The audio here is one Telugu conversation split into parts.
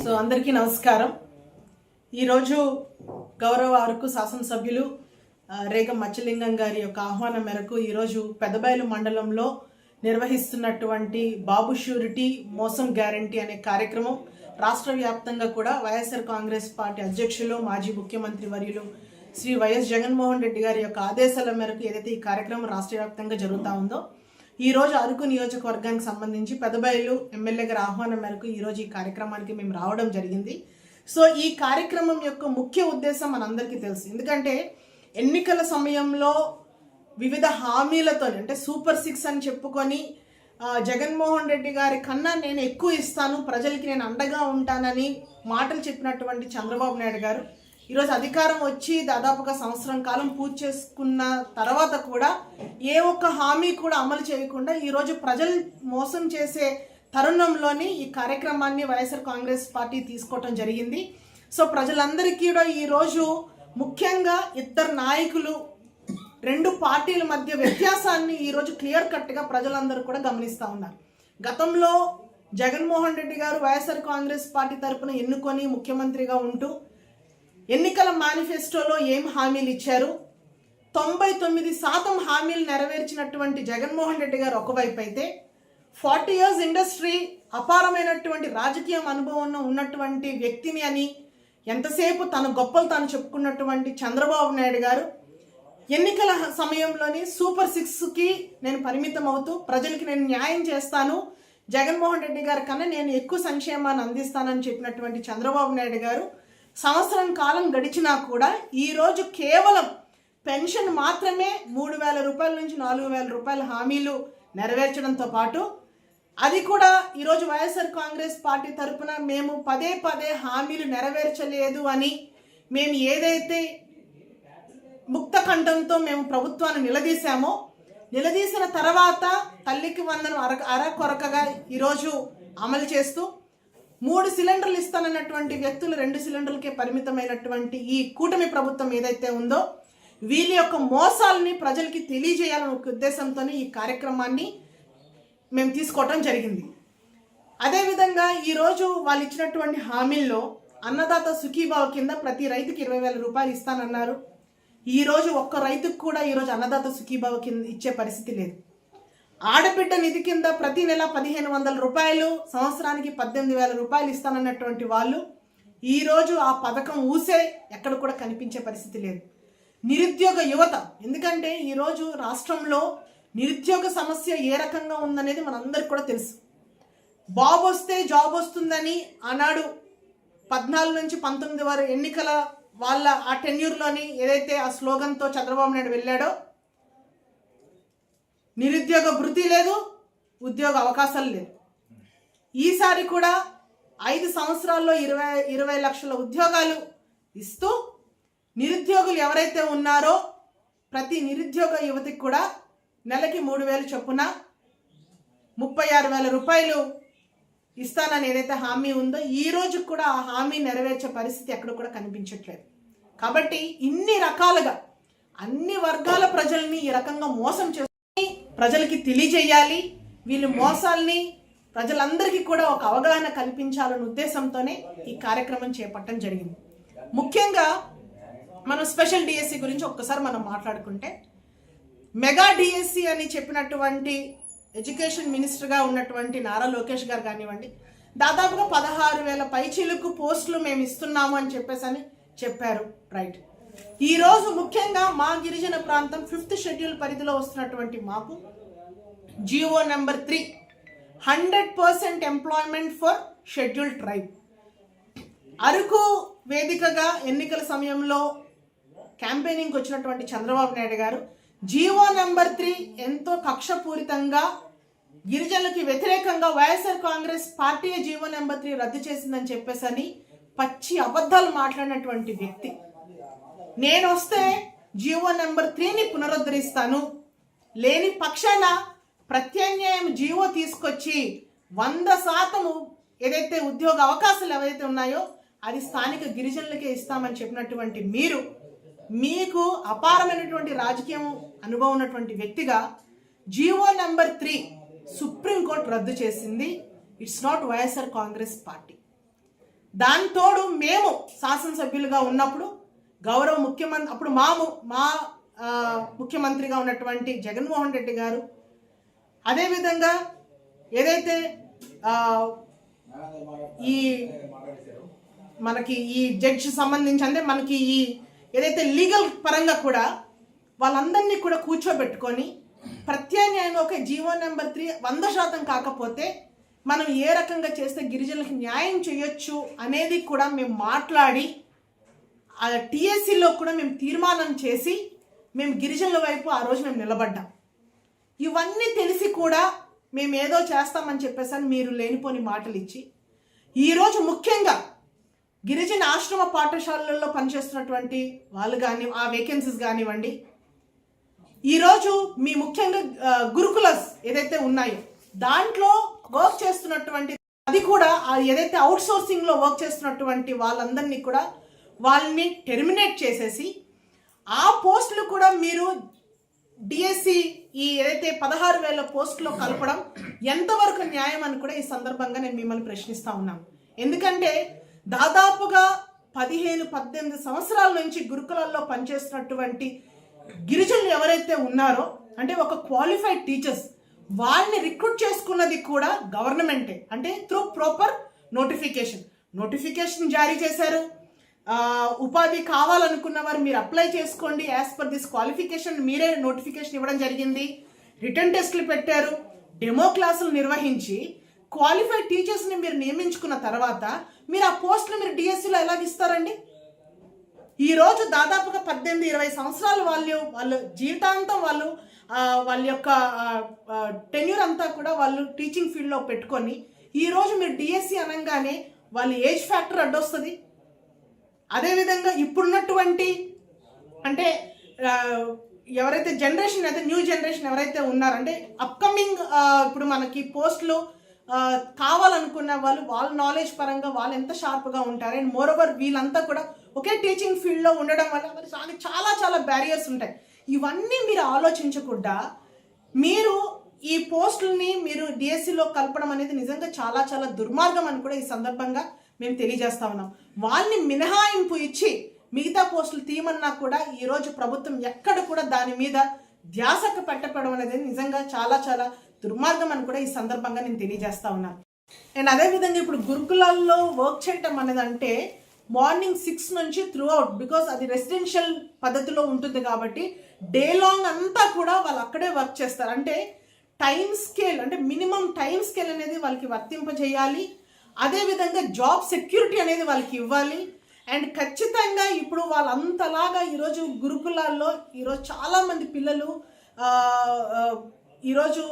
సో అందరికీ నమస్కారం. ఈరోజు గౌరవ అరకు శాసనసభ్యులు ఆ, రేగం మచ్చలింగం గారి యొక్క ఆహ్వానం మేరకు ఈరోజు పెదబయలు మండలంలో నిర్వహిస్తున్నటువంటి బాబు షూరిటీ మోసం గ్యారంటీ అనే కార్యక్రమం రాష్ట్ర వ్యాప్తంగా కూడా వైఎస్ఆర్ కాంగ్రెస్ పార్టీ అధ్యక్షులు మాజీ ముఖ్యమంత్రి వర్యులు శ్రీ వైఎస్ జగన్మోహన్ రెడ్డి గారి యొక్క ఆదేశాల మేరకు ఏదైతే ఈ కార్యక్రమం రాష్ట్ర వ్యాప్తంగా జరుగుతూ ఉందో ఈరోజు అరకు నియోజకవర్గానికి సంబంధించి పెదబయలు ఎమ్మెల్యే గారి ఆహ్వానం మేరకు ఈ రోజు ఈ కార్యక్రమానికి మేము రావడం జరిగింది. సో ఈ కార్యక్రమం యొక్క ముఖ్య ఉద్దేశం మనందరికీ తెలుసు. ఎందుకంటే ఎన్నికల సమయంలో వివిధ హామీలతో అంటే సూపర్ సిక్స్ అని చెప్పుకొని జగన్మోహన్ రెడ్డి గారి కన్నా నేను ఎక్కువ ఇస్తాను ప్రజలకి నేను అండగా ఉంటానని మాటలు చెప్పినటువంటి చంద్రబాబు నాయుడు గారు ఈరోజు అధికారం వచ్చి దాదాపుగా సంవత్సరం కాలం పూర్తి చేసుకున్న తర్వాత కూడా ఏ ఒక్క హామీ కూడా అమలు చేయకుండా ఈరోజు ప్రజలు మోసం చేసే తరుణంలోని ఈ కార్యక్రమాన్ని వైఎస్ఆర్ కాంగ్రెస్ పార్టీ తీసుకోవటం జరిగింది. సో ప్రజలందరికీ కూడా ఈరోజు ముఖ్యంగా ఇద్దరు నాయకులు రెండు పార్టీల మధ్య వ్యత్యాసాన్ని ఈరోజు క్లియర్ కట్గా ప్రజలందరూ కూడా గమనిస్తూ ఉన్నారు. గతంలో జగన్మోహన్ రెడ్డి గారు వైఎస్ఆర్ కాంగ్రెస్ పార్టీ తరపున ఎన్నుకొని ముఖ్యమంత్రిగా ఉంటూ ఎన్నికల మేనిఫెస్టోలో ఏం హామీలు ఇచ్చారు? తొంభై తొమ్మిది శాతం హామీలు నెరవేర్చినటువంటి జగన్మోహన్ రెడ్డి గారు ఒకవైపు అయితే ఫార్టీ ఇయర్స్ ఇండస్ట్రీ అపారమైనటువంటి రాజకీయం అనుభవం ఉన్నటువంటి వ్యక్తిని అని ఎంతసేపు తన గొప్పలు తాను చెప్పుకున్నటువంటి చంద్రబాబు నాయుడు గారు ఎన్నికల సమయంలోని సూపర్ సిక్స్కి నేను పరిమితం అవుతూ ప్రజలకి నేను న్యాయం చేస్తాను జగన్మోహన్ రెడ్డి గారి కన్నా నేను ఎక్కువ సంక్షేమాన్ని అందిస్తానని చెప్పినటువంటి చంద్రబాబు నాయుడు గారు సంవత్సరం కాలం గడిచినా కూడా ఈరోజు కేవలం పెన్షన్ మాత్రమే మూడు వేల రూపాయల నుంచి నాలుగు వేల రూపాయల హామీలు నెరవేర్చడంతో పాటు అది కూడా ఈరోజు వైఎస్ఆర్ కాంగ్రెస్ పార్టీ తరపున మేము పదే పదే హామీలు నెరవేర్చలేదు అని మేము ఏదైతే ముక్త కంఠంతో మేము ప్రభుత్వాన్ని నిలదీశామో నిలదీసిన తర్వాత తల్లికి వందనం అర అరకొరకగా ఈరోజు అమలు చేస్తూ మూడు సిలిండర్లు ఇస్తానన్నటువంటి వ్యక్తులు రెండు సిలిండర్లకే పరిమితమైనటువంటి ఈ కూటమి ప్రభుత్వం ఏదైతే ఉందో వీళ్ళ యొక్క మోసాలని ప్రజలకి తెలియజేయాలనే ఒక ఉద్దేశంతోనే ఈ కార్యక్రమాన్ని మేము తీసుకోవటం జరిగింది. అదేవిధంగా ఈరోజు వాళ్ళు ఇచ్చినటువంటి హామీల్లో అన్నదాత సుఖీభావ కింద ప్రతి రైతుకి ఇరవై వేల రూపాయలు ఇస్తానన్నారు. ఈ రోజు ఒక్క రైతుకు కూడా ఈరోజు అన్నదాత సుఖీభావ కింద ఇచ్చే పరిస్థితి లేదు. ఆడబిడ్డ నిధి కింద ప్రతి నెల పదిహేను వందల రూపాయలు సంవత్సరానికి పద్దెనిమిది వేల రూపాయలు ఇస్తానన్నటువంటి వాళ్ళు ఈరోజు ఆ పథకం ఊసే ఎక్కడ కూడా కనిపించే పరిస్థితి లేదు. నిరుద్యోగ యువత ఎందుకంటే ఈరోజు రాష్ట్రంలో నిరుద్యోగ సమస్య ఏ రకంగా ఉందనేది మనందరికి కూడా తెలుసు. బాబు వస్తే జాబ్ వస్తుందని ఆనాడు పద్నాలుగు నుంచి పంతొమ్మిది వారు ఎన్నికల వాళ్ళ ఆ టెన్యూర్లోని ఏదైతే ఆ స్లోగన్తో చంద్రబాబు నాయుడు వెళ్ళాడో నిరుద్యోగ భృతి లేదు ఉద్యోగ అవకాశాలు లేదు ఈసారి కూడా ఐదు సంవత్సరాల్లో ఇరవై ఇరవై లక్షల ఉద్యోగాలు ఇస్తూ నిరుద్యోగులు ఎవరైతే ఉన్నారో ప్రతి నిరుద్యోగ యువతికి కూడా నెలకి మూడు వేలు చొప్పున ముప్పై ఆరు వేల రూపాయలు ఇస్తానని ఏదైతే హామీ ఉందో ఈ రోజు కూడా ఆ హామీ నెరవేర్చే పరిస్థితి ఎక్కడ కూడా కనిపించట్లేదు. కాబట్టి ఇన్ని రకాలుగా అన్ని వర్గాల ప్రజల్ని ఈ రకంగా మోసం చేస్తారు ప్రజలకి తెలియజేయాలి. వీళ్ళు మోసాల్ని ప్రజలందరికీ కూడా ఒక అవగాహన కల్పించాలనే ఉద్దేశంతోనే ఈ కార్యక్రమం చేపట్టడం జరిగింది. ముఖ్యంగా మనం స్పెషల్ డిఎస్సి గురించి ఒక్కసారి మనం మాట్లాడుకుంటే మెగా డిఎస్సి అని చెప్పినటువంటి ఎడ్యుకేషన్ మినిస్టర్గా ఉన్నటువంటి నారా లోకేష్ గారు కానివ్వండి దాదాపుగా పదహారు వేల పైచీలకు పోస్టులు మేము ఇస్తున్నాము అని చెప్పేసి అని చెప్పారు రైట్. ఈరోజు ముఖ్యంగా మా గిరిజన ప్రాంతం ఫిఫ్త్ షెడ్యూల్ పరిధిలో వస్తున్నటువంటి మాకు GO number three hundred percent employment for schedule tribe. Araku వేదికగా ఎన్నికల సమయంలో క్యాంపెయినింగ్ వచ్చినటువంటి చంద్రబాబు నాయుడు గారు జీవో నెంబర్ త్రీ ఎంతో కక్షపూరితంగా గిరిజనులకి వ్యతిరేకంగా YSR Congress party GO number three రద్దు చేసిందని చెప్పేసని పచ్చి అబద్ధాలు మాట్లాడినటువంటి వ్యక్తి. నేను వస్తే జీవో నెంబర్ త్రీని పునరుద్ధరిస్తాను. లేని పక్షాన ప్రత్యామ్నాయం జీవో తీసుకొచ్చి వంద శాతము ఏదైతే ఉద్యోగ అవకాశాలు ఏవైతే ఉన్నాయో అది స్థానిక గిరిజనులకే ఇస్తామని చెప్పినటువంటి మీరు మీకు అపారమైనటువంటి రాజకీయం అనుభవం ఉన్నటువంటి వ్యక్తిగా జీవో నెంబర్ త్రీ సుప్రీంకోర్టు రద్దు చేసింది. It's not YSR Congress party దానితోడు మేము శాసనసభ్యులుగా ఉన్నప్పుడు గౌరవ ముఖ్యమంత్రి అప్పుడు మా ము- మా ముఖ్యమంత్రిగా ఉన్నటువంటి జగన్మోహన్ రెడ్డి గారు అదేవిధంగా ఏదైతే ఈ మనకి ఈ జడ్జ్ సంబంధించి అంటే మనకి ఈ ఏదైతే లీగల్ పరంగా కూడా వాళ్ళందరినీ కూడా కూర్చోబెట్టుకొని ప్రత్యామ్నాయంగా ఒక జీవో నెంబర్ త్రీ వంద శాతం కాకపోతే మనం ఏ రకంగా చేస్తే గిరిజనులకు న్యాయం చేయొచ్చు అనేది కూడా మేము మాట్లాడి ఆ టీఎస్సీలో కూడా మేము తీర్మానం చేసి మేము గిరిజనుల వైపు ఆ రోజు మేము నిలబడ్డాం. ఇవన్నీ తెలిసి కూడా మేము ఏదో చేస్తామని చెప్పేసి మీరు లేనిపోని మాటలు ఇచ్చి ఈరోజు ముఖ్యంగా గిరిజన ఆశ్రమ పాఠశాలల్లో పనిచేస్తున్నటువంటి వాళ్ళు కానీ ఆ వేకెన్సీస్ కానివ్వండి ఈరోజు మీ ముఖ్యంగా గురుకులస్ ఏదైతే ఉన్నాయో దాంట్లో వర్క్ చేస్తున్నటువంటి అది కూడా ఏదైతే అవుట్ సోర్సింగ్లో వర్క్ చేస్తున్నటువంటి వాళ్ళందరినీ కూడా వాళ్ళని టెర్మినేట్ చేసేసి ఆ పోస్టులు కూడా మీరు డిఎస్సి ఈ ఏదైతే పదహారు వేల పోస్టులో కలపడం ఎంతవరకు న్యాయం అని కూడా ఈ సందర్భంగా నేను మిమ్మల్ని ప్రశ్నిస్తా ఉన్నాను. ఎందుకంటే దాదాపుగా పదిహేను పద్దెనిమిది సంవత్సరాల నుంచి గురుకులాల్లో పనిచేస్తున్నటువంటి గిరిజనులు ఎవరైతే ఉన్నారో అంటే ఒక క్వాలిఫైడ్ టీచర్స్ వాళ్ళని రిక్రూట్ చేసుకున్నది కూడా గవర్నమెంటే అంటే త్రూ ప్రాపర్ నోటిఫికేషన్ నోటిఫికేషన్ జారీ చేశారు. ఉపాధి కావాలనుకున్న వారు మీరు అప్లై చేసుకోండి. యాజ్ పర్ దిస్ క్వాలిఫికేషన్ మీరే నోటిఫికేషన్ ఇవ్వడం జరిగింది. రిటర్న్ టెస్ట్లు పెట్టారు. డెమో క్లాసులు నిర్వహించి క్వాలిఫైడ్ టీచర్స్ని మీరు నియమించుకున్న తర్వాత మీరు ఆ పోస్టులు మీరు డిఎస్సిలో ఎలాగిస్తారండి ఈ రోజు దాదాపుగా పద్దెనిమిది ఇరవై సంవత్సరాలు వాళ్ళు వాళ్ళు జీవితాంతం వాళ్ళు వాళ్ళ యొక్క టెన్యూర్ అంతా కూడా వాళ్ళు టీచింగ్ ఫీల్డ్లో పెట్టుకొని ఈరోజు మీరు డిఎస్సి అనగానే వాళ్ళ ఏజ్ ఫ్యాక్టర్ అడ్డొస్తుంది. అదేవిధంగా ఇప్పుడున్నటువంటి అంటే ఎవరైతే జనరేషన్ అయితే న్యూ జనరేషన్ ఎవరైతే ఉన్నారంటే అప్కమింగ్ ఇప్పుడు మనకి పోస్ట్లు కావాలనుకున్న వాళ్ళు వాళ్ళ నాలెడ్జ్ పరంగా వాళ్ళు ఎంత షార్ప్గా ఉంటారు. అండ్ మోర్ ఓవర్ వీళ్ళంతా కూడా ఒకే టీచింగ్ ఫీల్డ్లో ఉండడం వల్ల వాళ్ళకి చాలా చాలా చాలా బ్యారియర్స్ ఉంటాయి. ఇవన్నీ మీరు ఆలోచించకుండా మీరు ఈ పోస్టుల్ని మీరు డిఎస్సిలో కలపడం అనేది నిజంగా చాలా చాలా దుర్మార్గం అని కూడా ఈ సందర్భంగా మేము తెలియజేస్తా ఉన్నాం. వాళ్ళని మినహాయింపు ఇచ్చి మిగతా పోస్టులు తీయమన్నా కూడా ఈరోజు ప్రభుత్వం ఎక్కడ కూడా దాని మీద ధ్యాసకు పెట్టపడం అనేది నిజంగా చాలా చాలా దుర్మార్గం అని కూడా ఈ సందర్భంగా నేను తెలియజేస్తా ఉన్నాను అండ్ అదేవిధంగా ఇప్పుడు గురుకులాల్లో వర్క్ చేయటం అనేది అంటే మార్నింగ్ సిక్స్ నుంచి త్రూ అవుట్ బికాస్ అది రెసిడెన్షియల్ పద్ధతిలో ఉంటుంది కాబట్టి డే లాంగ్ అంతా కూడా వాళ్ళు అక్కడే వర్క్ చేస్తారు. అంటే టైం స్కేల్ అంటే మినిమం టైం స్కేల్ అనేది వాళ్ళకి వర్తింపజేయాలి. అదేవిధంగా జాబ్ సెక్యూరిటీ అనేది వాళ్ళకి ఇవ్వాలి. అండ్ ఖచ్చితంగా ఇప్పుడు వాళ్ళంతలాగా ఈరోజు గురుకులాల్లో ఈరోజు చాలామంది పిల్లలు ఈరోజు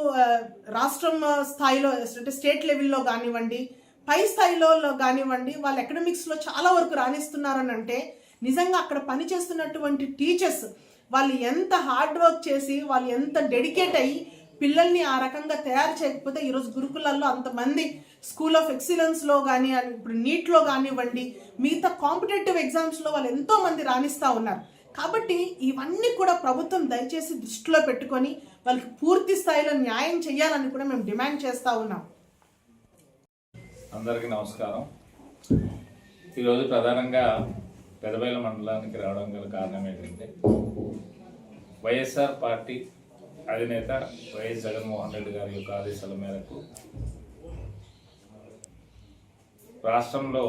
రాష్ట్రం స్థాయిలో అంటే స్టేట్ లెవెల్లో కానివ్వండి పై స్థాయిలో కానివ్వండి వాళ్ళు ఎకడమిక్స్లో చాలా వరకు రాణిస్తున్నారని అంటే నిజంగా అక్కడ పనిచేస్తున్నటువంటి టీచర్స్ వాళ్ళు ఎంత హార్డ్ వర్క్ చేసి వాళ్ళు ఎంత డెడికేట్ అయ్యి పిల్లల్ని ఆ రకంగా తయారు చేయకపోతే ఈరోజు గురుకులాల్లో అంతమంది స్కూల్ ఆఫ్ ఎక్సలెన్స్లో కానీ ఇప్పుడు నీట్లో కానివ్వండి మిగతా కాంపిటేటివ్ ఎగ్జామ్స్లో వాళ్ళు ఎంతో మంది రాణిస్తూ ఉన్నారు. కాబట్టి ఇవన్నీ కూడా ప్రభుత్వం దయచేసి దృష్టిలో పెట్టుకొని వాళ్ళకి పూర్తి స్థాయిలో న్యాయం చేయాలని కూడా మేము డిమాండ్ చేస్తూ ఉన్నాం. అందరికీ నమస్కారం. ఈరోజు ప్రధానంగా పెదవేల మండలానికి రావడం గల కారణం ఏంటంటే వైఎస్ఆర్ పార్టీ అధినేత వైఎస్ జగన్మోహన్ రెడ్డి గారి యొక్క ఆదేశాల మేరకు రాష్ట్రంలో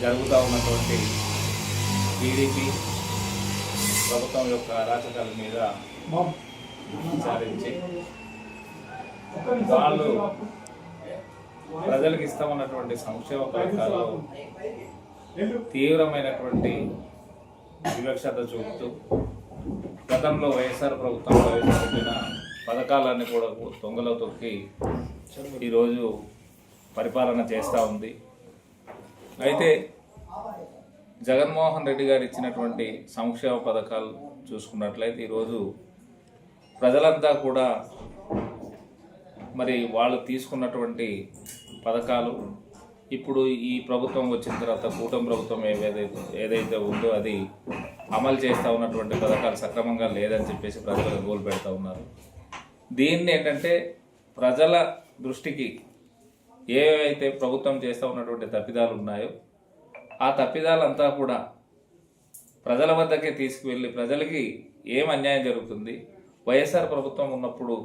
జరుగుతూ ఉన్నటువంటి టీడీపీ ప్రభుత్వం యొక్క అరాచకాల మీద విచారించి వాళ్ళు ప్రజలకు ఇస్తామన్నటువంటి సంక్షేమ పథకాలు తీవ్రమైనటువంటి వివక్షత చూపుతూ గతంలో వైఎస్ఆర్ ప్రభుత్వం ప్రవేశపెట్టిన పథకాలన్నీ కూడా దొంగలో తొక్కి ఈరోజు పరిపాలన చేస్తూ ఉంది. అయితే జగన్మోహన్ రెడ్డి గారు ఇచ్చినటువంటి సంక్షేమ పథకాలు చూసుకున్నట్లయితే ఈరోజు ప్రజలంతా కూడా మరి వాళ్ళు తీసుకున్నటువంటి పథకాలు ఇప్పుడు ఈ ప్రభుత్వం వచ్చిన తర్వాత కూటమి ప్రభుత్వం ఏదైతే ఏదైతే ఉందో అది అమలు చేస్తూ ఉన్నటువంటి పథకాలు సక్రమంగా లేదని చెప్పేసి ప్రజలకు గోలు పెడతా ఉన్నారు. దీన్ని ఏంటంటే ప్రజల దృష్టికి ఏవైతే ప్రభుత్వం చేస్తూ ఉన్నటువంటి తప్పిదాలు ఉన్నాయో ఆ తప్పిదాలంతా కూడా ప్రజల వద్దకే తీసుకువెళ్ళి ప్రజలకి ఏం అన్యాయం జరుగుతుంది వైఎస్ఆర్ ప్రభుత్వం ఉన్నప్పుడు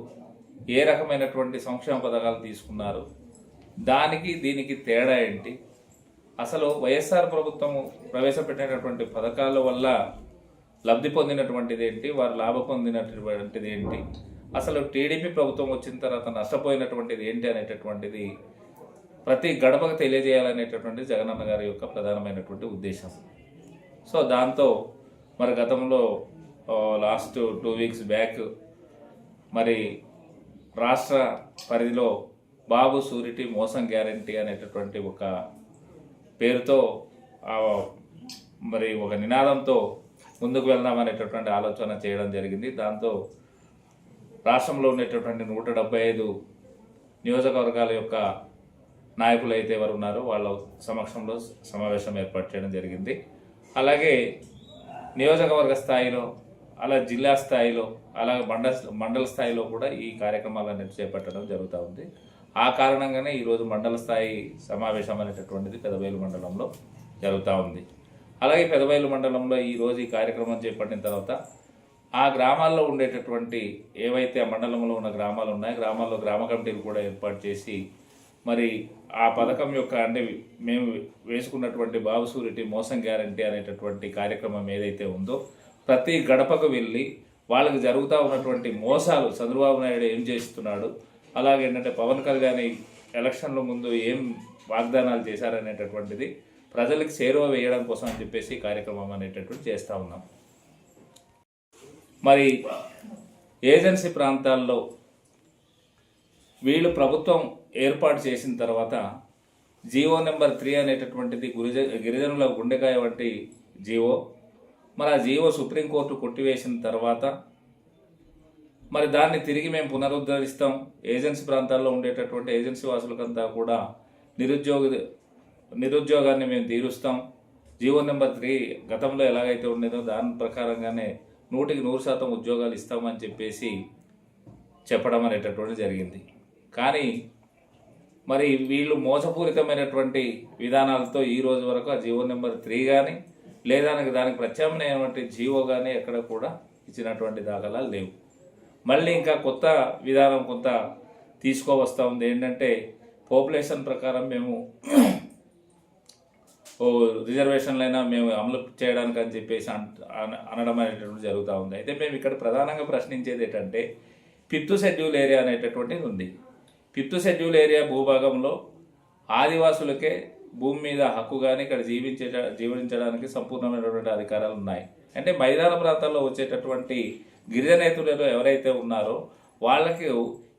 ఏ రకమైనటువంటి సంక్షేమ పథకాలు తీసుకున్నారు దానికి దీనికి తేడా ఏంటి అసలు వైఎస్ఆర్ ప్రభుత్వము ప్రవేశపెట్టినటువంటి పథకాల వల్ల లబ్ధి పొందినటువంటిది ఏంటి? వారు లాభ పొందినటువంటిది ఏంటి? అసలు టీడీపీ ప్రభుత్వం వచ్చిన తర్వాత నష్టపోయినటువంటిది ఏంటి అనేటటువంటిది ప్రతి గడపకు తెలియజేయాలనేటటువంటి జగనన్న గారి యొక్క ప్రధానమైనటువంటి ఉద్దేశం. సో దాంతో మరి గతంలో లాస్ట్ టూ వీక్స్ బ్యాక్ మరి రాష్ట్ర పరిధిలో బాబు సూరిటీ మోసం గ్యారంటీ అనేటటువంటి ఒక పేరుతో మరి ఒక నినాదంతో ముందుకు వెళ్దాం అనేటటువంటి ఆలోచన చేయడం జరిగింది. దాంతో రాష్ట్రంలో ఉండేటటువంటి నూట డెబ్బై ఐదు నియోజకవర్గాల యొక్క నాయకులు అయితే ఎవరు ఉన్నారో వాళ్ళ సమక్షంలో సమావేశం ఏర్పాటు చేయడం జరిగింది. అలాగే నియోజకవర్గ స్థాయిలో అలా జిల్లా స్థాయిలో అలాగే మండల మండల స్థాయిలో కూడా ఈ కార్యక్రమాలన్నీ చేపట్టడం జరుగుతూ ఉంది. ఆ కారణంగానే ఈరోజు మండల స్థాయి సమావేశం అనేటటువంటిది పెదవేలు మండలంలో జరుగుతూ ఉంది. అలాగే పెదవేలు మండలంలో ఈరోజు ఈ కార్యక్రమం చేపట్టిన తర్వాత ఆ గ్రామాల్లో ఉండేటటువంటి ఏవైతే ఆ మండలంలో ఉన్న గ్రామాలు ఉన్నాయో గ్రామాల్లో గ్రామ కమిటీలు కూడా ఏర్పాటు చేసి మరి ఆ పథకం యొక్క అంటే మేము వేసుకున్నటువంటి బాబుసూరిటీ మోసం గ్యారంటీ అనేటటువంటి కార్యక్రమం ఏదైతే ఉందో ప్రతి గడపకు వెళ్ళి వాళ్ళకి జరుగుతూ ఉన్నటువంటి మోసాలు చంద్రబాబు నాయుడు ఏం చేస్తున్నాడు అలాగే ఏంటంటే పవన్ కళ్యాణ్ ఈ ఎలక్షన్ల ముందు ఏం వాగ్దానాలు చేశారనేటటువంటిది ప్రజలకు చేరువ వేయడం కోసం అని చెప్పేసి కార్యక్రమం అనేటటువంటి చేస్తూ ఉన్నాం. మరి ఏజెన్సీ ప్రాంతాల్లో వీళ్ళు ప్రభుత్వం ఏర్పాటు చేసిన తర్వాత జీవో నెంబర్ త్రీ అనేటటువంటిది గురిజ గిరిజనుల గుండెకాయ వంటి జీవో. మరి ఆ జీవో సుప్రీంకోర్టు కొట్టివేసిన తర్వాత మరి దాన్ని తిరిగి మేము పునరుద్ధరిస్తాం. ఏజెన్సీ ప్రాంతాల్లో ఉండేటటువంటి ఏజెన్సీ వాసులకంతా కూడా నిరుద్యోగ నిరుద్యోగాన్ని మేము తీరుస్తాం. జీవో నెంబర్ త్రీ గతంలో ఎలాగైతే ఉండేదో దాని ప్రకారంగానే నూటికి నూరు శాతం ఉద్యోగాలు ఇస్తామని చెప్పేసి చెప్పడం అనేటటువంటి జరిగింది. కానీ మరి వీళ్ళు మోసపూరితమైనటువంటి విధానాలతో ఈ రోజు వరకు ఆ జీవో నెంబర్ త్రీ కానీ లేదా దానికి ప్రత్యామ్నాయమైనటువంటి జీవో కానీ ఎక్కడ కూడా ఇచ్చినటువంటి దాఖలాలు లేవు. మళ్ళీ ఇంకా కొత్త విధానం కొంత తీసుకోవస్తూ ఉంది. ఏంటంటే పాపులేషన్ ప్రకారం మేము ఓ రిజర్వేషన్లైనా మేము అమలు చేయడానికి అని చెప్పేసి అంట- అనడం అనేటటువంటి జరుగుతూ ఉంది. అయితే మేము ఇక్కడ ప్రధానంగా ప్రశ్నించేది ఏంటంటే ఫిఫ్త్ షెడ్యూల్ ఏరియా అనేటటువంటిది ఉంది. ఫిఫ్త్ షెడ్యూల్ ఏరియా భూభాగంలో ఆదివాసులకే భూమి మీద హక్కు కానీ ఇక్కడ జీవించే జీవించడానికి సంపూర్ణమైనటువంటి అధికారాలు ఉన్నాయి. అంటే మైదాన ప్రాంతాల్లో వచ్చేటటువంటి గిరిజనేతులలో ఎవరైతే ఉన్నారో వాళ్ళకి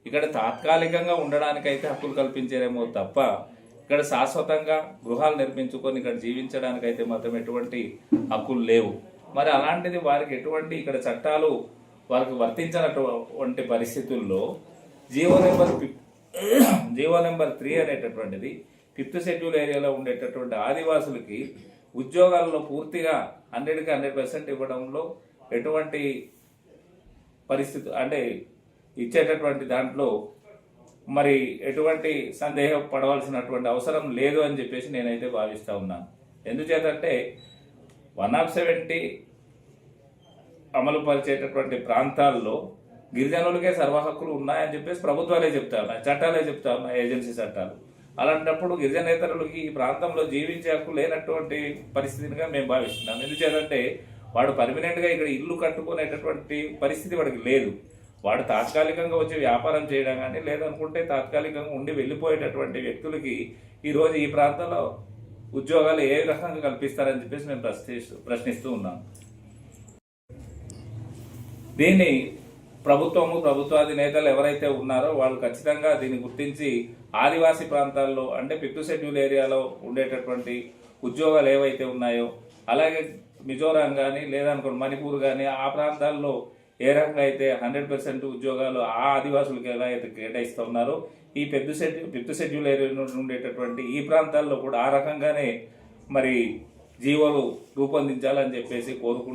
ఇక్కడ తాత్కాలికంగా ఉండడానికైతే హక్కులు కల్పించారేమో తప్ప ఇక్కడ శాశ్వతంగా గృహాలు నిర్మించుకొని ఇక్కడ జీవించడానికైతే మాత్రం ఎటువంటి హక్కులు లేవు. మరి అలాంటిది వారికి ఎటువంటి ఇక్కడ చట్టాలు వారికి వర్తించినటువంటి పరిస్థితుల్లో GO number GO number three అనేటటువంటిది ఫిఫ్త్ షెడ్యూల్ ఏరియాలో ఉండేటటువంటి ఆదివాసులకి ఉద్యోగాల్లో పూర్తిగా హండ్రెడ్కి హండ్రెడ్ పర్సెంట్ ఇవ్వడంలో ఎటువంటి పరిస్థితి అంటే ఇచ్చేటటువంటి దాంట్లో మరి ఎటువంటి సందేహం పడవలసినటువంటి అవసరం లేదు అని చెప్పేసి నేనైతే భావిస్తూ ఉన్నాను. ఎందుచేతంటే వన్ ఆఫ్ సెవెంటీ అమలు పరిచేటటువంటి ప్రాంతాల్లో గిరిజనులకే సర్వ హక్కులు ఉన్నాయని చెప్పేసి ప్రభుత్వాలే చెప్తా ఉన్నాయి చట్టాలే చెప్తా ఉన్నాయి ఏజెన్సీ చట్టాలు. అలాంటప్పుడు గిరిజనేతరులకి ఈ ప్రాంతంలో జీవించే హక్కు లేనటువంటి పరిస్థితిగా మేము భావిస్తున్నాం. ఎందుచేతంటే వాడు పర్మనెంట్గా ఇక్కడ ఇల్లు కట్టుకునేటటువంటి పరిస్థితి వాడికి లేదు. వాడు తాత్కాలికంగా వచ్చి వ్యాపారం చేయడం కానీ లేదనుకుంటే తాత్కాలికంగా ఉండి వెళ్ళిపోయేటటువంటి వ్యక్తులకి ఈరోజు ఈ ప్రాంతంలో ఉద్యోగాలు ఏ రకంగా కల్పిస్తారని చెప్పేసి మేము ప్రశ్నిస్తూ ప్రశ్నిస్తూ ఉన్నాం దీన్ని ప్రభుత్వము ప్రభుత్వాధినేతలు ఎవరైతే ఉన్నారో వాళ్ళు ఖచ్చితంగా దీన్ని గుర్తించి ఆదివాసీ ప్రాంతాల్లో అంటే ఫిఫ్త్ షెడ్యూల్ ఏరియాలో ఉండేటటువంటి ఉద్యోగాలు ఏవైతే ఉన్నాయో అలాగే మిజోరాం కానీ లేదనుకోండి మణిపూర్ కానీ ఆ ప్రాంతాల్లో ఏ రకంగా అయితే హండ్రెడ్ పర్సెంట్ ఉద్యోగాలు ఆ ఆదివాసులకు ఎలా అయితే కేటాయిస్తూ ఉన్నారో ఈ పెద్ద షెడ్యూ ఫిఫ్త్ షెడ్యూల్ ఏరియా ఉండేటటువంటి ఈ ప్రాంతాల్లో కూడా ఆ రకంగానే మరి జీవోలు రూపొందించాలని చెప్పేసి కోరుకుంటున్నాను